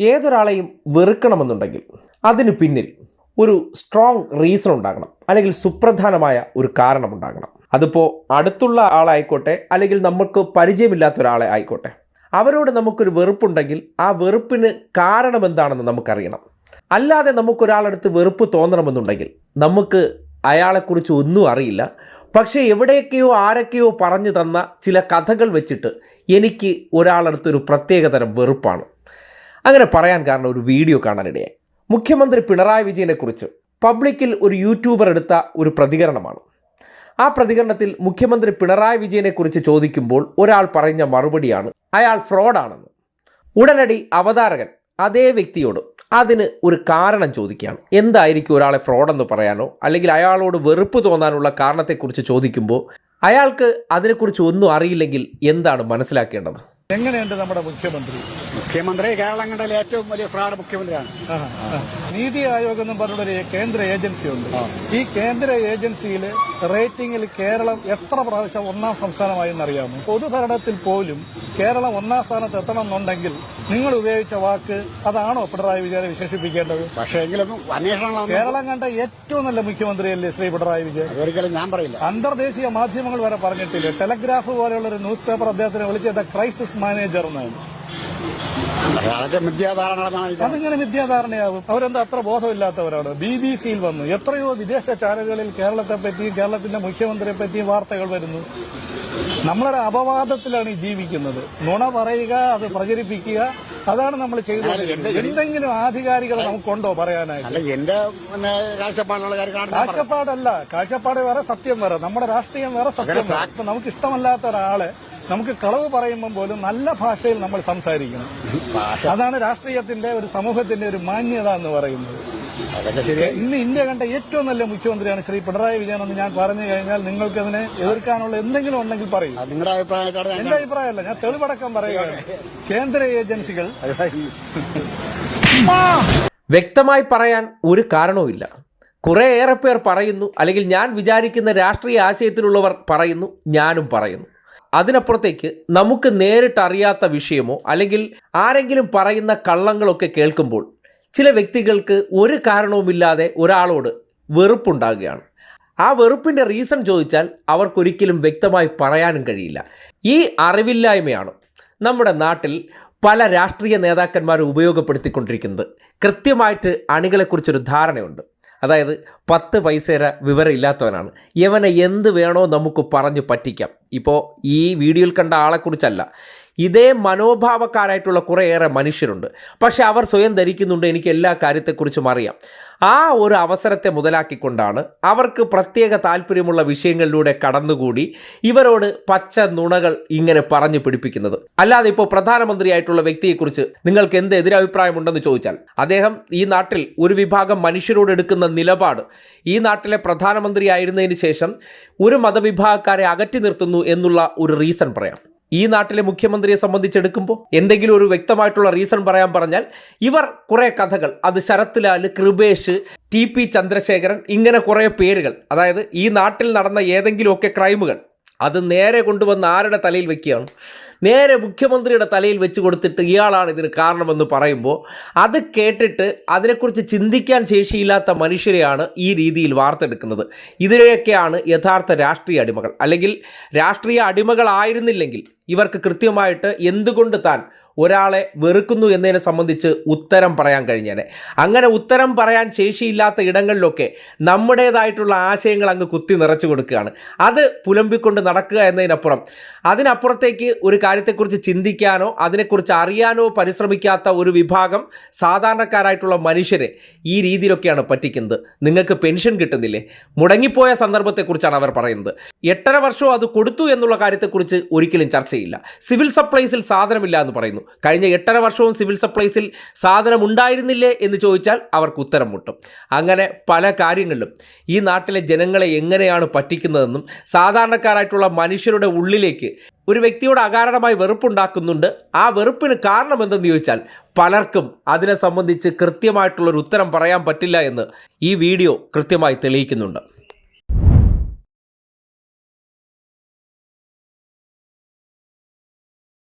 ഏതൊരാളെയും വെറുക്കണമെന്നുണ്ടെങ്കിൽ അതിനു പിന്നിൽ ഒരു സ്ട്രോങ് റീസൺ ഉണ്ടാകണം. അല്ലെങ്കിൽ സുപ്രധാനമായ ഒരു കാരണം ഉണ്ടാകണം. അതിപ്പോൾ അടുത്തുള്ള ആളായിക്കോട്ടെ അല്ലെങ്കിൽ നമുക്ക് പരിചയമില്ലാത്ത ഒരാളെ ആയിക്കോട്ടെ. അവരോട് നമുക്കൊരു വെറുപ്പുണ്ടെങ്കിൽ ആ വെറുപ്പിന് കാരണം എന്താണെന്ന് നമുക്കറിയണം. അല്ലാതെ നമുക്കൊരാളടുത്ത് വെറുപ്പ് തോന്നണമെന്നുണ്ടെങ്കിൽ നമുക്ക് അയാളെക്കുറിച്ച് ഒന്നും അറിയില്ല. പക്ഷേ എവിടെയൊക്കെയോ ആരൊക്കെയോ പറഞ്ഞു തന്ന ചില കഥകൾ വെച്ചിട്ട് എനിക്ക് ഒരാളടുത്തൊരു പ്രത്യേകതരം വെറുപ്പാണ്. അങ്ങനെ പറയാൻ കാരണം ഒരു വീഡിയോ കാണാനിടയായി. മുഖ്യമന്ത്രി പിണറായി വിജയനെക്കുറിച്ച് പബ്ലിക്കിൽ ഒരു യൂട്യൂബർ എടുത്ത ഒരു പ്രതികരണമാണ്. ആ പ്രതികരണത്തിൽ മുഖ്യമന്ത്രി പിണറായി വിജയനെക്കുറിച്ച് ചോദിക്കുമ്പോൾ ഒരാൾ പറഞ്ഞ മറുപടിയാണ് അയാൾ ഫ്രോഡാണെന്ന്. ഉടനടി അവതാരകൻ അതേ വ്യക്തിയോട് അതിന് ഒരു കാരണം ചോദിക്കുകയാണ്. എന്തായിരിക്കും ഒരാളെ ഫ്രോഡെന്ന് പറയാനോ? അല്ലെങ്കിൽ അയാളോട് വെറുപ്പ് തോന്നാനുള്ള കാരണത്തെക്കുറിച്ച് ചോദിക്കുമ്പോൾ അയാൾക്ക് അതിനെക്കുറിച്ച് ഒന്നും അറിയില്ലെങ്കിൽ എന്താണ് മനസ്സിലാക്കേണ്ടത്? എങ്ങനെയുണ്ട് നമ്മുടെ മുഖ്യമന്ത്രി? മുഖ്യമന്ത്രി കേരളം കണ്ടതിൽ ഏറ്റവും വലിയ പ്രാണ മുഖ്യമന്ത്രിയാണ്. നീതി ആയോഗ് എന്നും പറഞ്ഞൊരു കേന്ദ്ര ഏജൻസി ഉണ്ട്. ഈ കേന്ദ്ര ഏജൻസിയിൽ റേറ്റിംഗിൽ കേരളം എത്ര പ്രാവശ്യം ഒന്നാം സംസ്ഥാനമായി എന്നറിയാമോ പൊതുഭരണത്തിൽ പോലും കേരളം ഒന്നാം സ്ഥാനത്ത് എത്തണമെന്നുണ്ടെങ്കിൽ നിങ്ങൾ ഉപയോഗിച്ച വാക്ക് അതാണോ പിണറായി വിജയനെ വിശേഷിപ്പിക്കേണ്ടത്? പക്ഷേ എങ്കിലും കേരളം കണ്ട ഏറ്റവും നല്ല മുഖ്യമന്ത്രിയല്ലേ ശ്രീ പിണറായി വിജയൻ? ഒരിക്കലും ഞാൻ പറയില്ല. അന്തർദേശീയ മാധ്യമങ്ങൾ വരെ പറഞ്ഞിട്ടില്ല? ടെലഗ്രാഫ് പോലെയുള്ള ഒരു ന്യൂസ് പേപ്പർ അദ്ദേഹത്തിനെ വിളിച്ചത് ക്രൈസിസ് മാനേജർ എന്നാണ് അതിങ്ങനെ വിദ്യാധാരണയാവും അവരെന്താ അത്ര ബോധമില്ലാത്തവരാണ്? ബി ബി സിയിൽ വന്നു. എത്രയോ വിദേശ ചാനലുകളിൽ കേരളത്തെ പറ്റിയും കേരളത്തിന്റെ മുഖ്യമന്ത്രിയെ പറ്റിയും വാർത്തകൾ വരുന്നു. നമ്മളൊരു അപവാദത്തിലാണ് ഈ ജീവിക്കുന്നത്. നുണ പറയുക അത് പ്രചരിപ്പിക്കുക അതാണ് നമ്മൾ ചെയ്തത്. എന്തെങ്കിലും ആധികാരികൾ നമുക്കുണ്ടോ പറയാനായിട്ട്? എന്റെ. കാഴ്ചപ്പാടല്ല. കാഴ്ചപ്പാട് വേറെ സത്യം വേറെ. നമ്മുടെ രാഷ്ട്രീയം വേറെ സത്യം വേറെ. നമുക്ക് ഇഷ്ടമല്ലാത്ത ഒരാളെ നമുക്ക് കളവ് പറയുമ്പോൾ പോലും നല്ല ഭാഷയിൽ നമ്മൾ സംസാരിക്കണം അതാണ് രാഷ്ട്രീയത്തിന്റെ ഒരു സമൂഹത്തിന്റെ ഒരു മാന്യത എന്ന് പറയുന്നത്. ഇന്ന് ഇന്ത്യ കണ്ട ഏറ്റവും നല്ല മുഖ്യമന്ത്രിയാണ് ശ്രീ പിണറായി വിജയൻ എന്ന് ഞാൻ പറഞ്ഞു കഴിഞ്ഞാൽ നിങ്ങൾക്ക് അതിനെ എതിർക്കാനുള്ള എന്തെങ്കിലും ഉണ്ടെങ്കിൽ പറയും. നിങ്ങളുടെ എന്റെ അഭിപ്രായമല്ല ഞാൻ തെളിവടക്കം പറയുകയാണ്. കേന്ദ്ര ഏജൻസികൾ. വ്യക്തമായി പറയാൻ ഒരു കാരണവുമില്ല കുറേയേറെ പേർ പറയുന്നു അല്ലെങ്കിൽ ഞാൻ വിചാരിക്കുന്ന രാഷ്ട്രീയ ആശയത്തിലുള്ളവർ പറയുന്നു ഞാനും പറയുന്നു. അതിനപ്പുറത്തേക്ക് നമുക്ക് നേരിട്ട് അറിയാത്ത വിഷയമോ അല്ലെങ്കിൽ ആരെങ്കിലും പറയുന്ന കള്ളങ്ങളൊക്കെ കേൾക്കുമ്പോൾ ചില വ്യക്തികൾക്ക് ഒരു കാരണവുമില്ലാതെ ഒരാളോട് വെറുപ്പുണ്ടാകുകയാണ്. ആ വെറുപ്പിന്റെ റീസൺ ചോദിച്ചാൽ അവർക്കൊരിക്കലും വ്യക്തമായി പറയാനും കഴിയില്ല. ഈ അറിവില്ലായ്മയാണ് നമ്മുടെ നാട്ടിൽ പല രാഷ്ട്രീയ നേതാക്കന്മാരും ഉപയോഗപ്പെടുത്തിക്കൊണ്ടിരിക്കുന്നത്. കൃത്യമായിട്ട് അണികളെക്കുറിച്ചൊരു ധാരണയുണ്ട്. അതായത് പത്ത് പൈസേര വിവരം ഇല്ലാത്തവനാണ് യവനെ എന്ത് വേണോ നമുക്ക് പറഞ്ഞു പറ്റിക്കാം. ഇപ്പോൾ ഈ വീഡിയോയിൽ കണ്ട ആളെക്കുറിച്ചല്ല. ഇതേ മനോഭാവക്കാരായിട്ടുള്ള കുറേയേറെ മനുഷ്യരുണ്ട്. പക്ഷെ അവർ സ്വയം ധരിക്കുന്നുണ്ട്. എനിക്ക് എല്ലാ കാര്യത്തെക്കുറിച്ചും അറിയാം. ആ ഒരു അവസരത്തെ മുതലാക്കിക്കൊണ്ടാണ് അവർക്ക് പ്രത്യേക താല്പര്യമുള്ള വിഷയങ്ങളിലൂടെ കടന്നുകൂടി ഇവരോട് പച്ച നുണകൾ ഇങ്ങനെ പറഞ്ഞു പിടിപ്പിക്കുന്നത്. അല്ലാതെ ഇപ്പോൾ പ്രധാനമന്ത്രിയായിട്ടുള്ള വ്യക്തിയെക്കുറിച്ച് നിങ്ങൾക്ക് എന്ത് എതിരഭിപ്രായമുണ്ടെന്ന് ചോദിച്ചാൽ അദ്ദേഹം ഈ നാട്ടിൽ ഒരു വിഭാഗം മനുഷ്യരോട് എടുക്കുന്ന നിലപാട് ഈ നാട്ടിലെ പ്രധാനമന്ത്രിയായിരുന്നതിന് ശേഷം ഒരു മതവിഭാഗക്കാരെ അകറ്റി നിർത്തുന്നു എന്നുള്ള ഒരു റീസൺ പറയാം. ഈ നാട്ടിലെ മുഖ്യമന്ത്രിയെ സംബന്ധിച്ചെടുക്കുമ്പോൾ എന്തെങ്കിലും ഒരു വ്യക്തമായിട്ടുള്ള റീസൺ പറയാൻ പറഞ്ഞാൽ ഇവർ കുറേ കഥകൾ അത് ശരത് ലാൽ കൃപേഷ് ടി പി ചന്ദ്രശേഖരൻ ഇങ്ങനെ കുറേ പേരുകൾ. അതായത് ഈ നാട്ടിൽ നടന്ന ഏതെങ്കിലുമൊക്കെ ക്രൈമുകൾ അത് നേരെ കൊണ്ടുവന്ന് ആരുടെ തലയിൽ വെക്കുകയാണ്? നേരെ മുഖ്യമന്ത്രിയുടെ തലയിൽ വെച്ച് കൊടുത്തിട്ട് ഇയാളാണ് ഇതിന് കാരണമെന്ന് പറയുമ്പോൾ അത് കേട്ടിട്ട് അതിനെക്കുറിച്ച് ചിന്തിക്കാൻ ശേഷിയില്ലാത്ത മനുഷ്യരെയാണ് ഈ രീതിയിൽ വാർത്തെടുക്കുന്നത്. ഇതിനെയൊക്കെയാണ് യഥാർത്ഥ രാഷ്ട്രീയ അടിമകൾ. അല്ലെങ്കിൽ രാഷ്ട്രീയ അടിമകളായിരുന്നില്ലെങ്കിൽ ഇവർക്ക് കൃത്യമായിട്ട് എന്തുകൊണ്ട് താൻ ഒരാളെ വെറുക്കുന്നു എന്നതിനെ സംബന്ധിച്ച് ഉത്തരം പറയാൻ കഴിഞ്ഞേനെ. അങ്ങനെ ഉത്തരം പറയാൻ ശേഷിയില്ലാത്ത ഇടങ്ങളിലൊക്കെ നമ്മുടേതായിട്ടുള്ള ആശയങ്ങൾ അങ്ങ് കുത്തി നിറച്ചു കൊടുക്കുകയാണ്. അത് പുലമ്പിക്കൊണ്ട് നടക്കുക എന്നതിനപ്പുറം അതിനപ്പുറത്തേക്ക് ഒരു കാര്യത്തെക്കുറിച്ച് ചിന്തിക്കാനോ അതിനെക്കുറിച്ച് അറിയാനോ പരിശ്രമിക്കാത്ത ഒരു വിഭാഗം സാധാരണക്കാരായിട്ടുള്ള മനുഷ്യരെ ഈ രീതിയിലൊക്കെയാണ് പറ്റിക്കുന്നത്. നിങ്ങൾക്ക് പെൻഷൻ കിട്ടുന്നില്ലേ? മുടങ്ങിപ്പോയ സന്ദർഭത്തെക്കുറിച്ചാണ് അവർ പറയുന്നത്. എട്ടര വർഷവും അത് കൊടുത്തു എന്നുള്ള കാര്യത്തെക്കുറിച്ച് ഒരിക്കലും ചർച്ചയില്ല. സിവിൽ സപ്ലൈസിൽ സാധനമില്ല എന്ന് പറയുന്നു. കഴിഞ്ഞ എട്ടര വർഷവും സിവിൽ സപ്ലൈസിൽ സാധനം ഉണ്ടായിരുന്നില്ലേ എന്ന് ചോദിച്ചാൽ അവർക്ക് ഉത്തരം മുട്ടും. അങ്ങനെ പല കാര്യങ്ങളിലും ഈ നാട്ടിലെ ജനങ്ങളെ എങ്ങനെയാണ് പറ്റിക്കുന്നതെന്നും സാധാരണക്കാരായിട്ടുള്ള മനുഷ്യരുടെ ഉള്ളിലേക്ക് ഒരു വ്യക്തിയോട് അകാരണമായി വെറുപ്പുണ്ടാക്കുന്നുണ്ട്. ആ വെറുപ്പിന് കാരണം എന്തെന്ന് ചോദിച്ചാൽ പലർക്കും അതിനെ സംബന്ധിച്ച് കൃത്യമായിട്ടുള്ളൊരു ഉത്തരം പറയാൻ പറ്റില്ല എന്ന് ഈ വീഡിയോ കൃത്യമായി തെളിയിക്കുന്നുണ്ട്.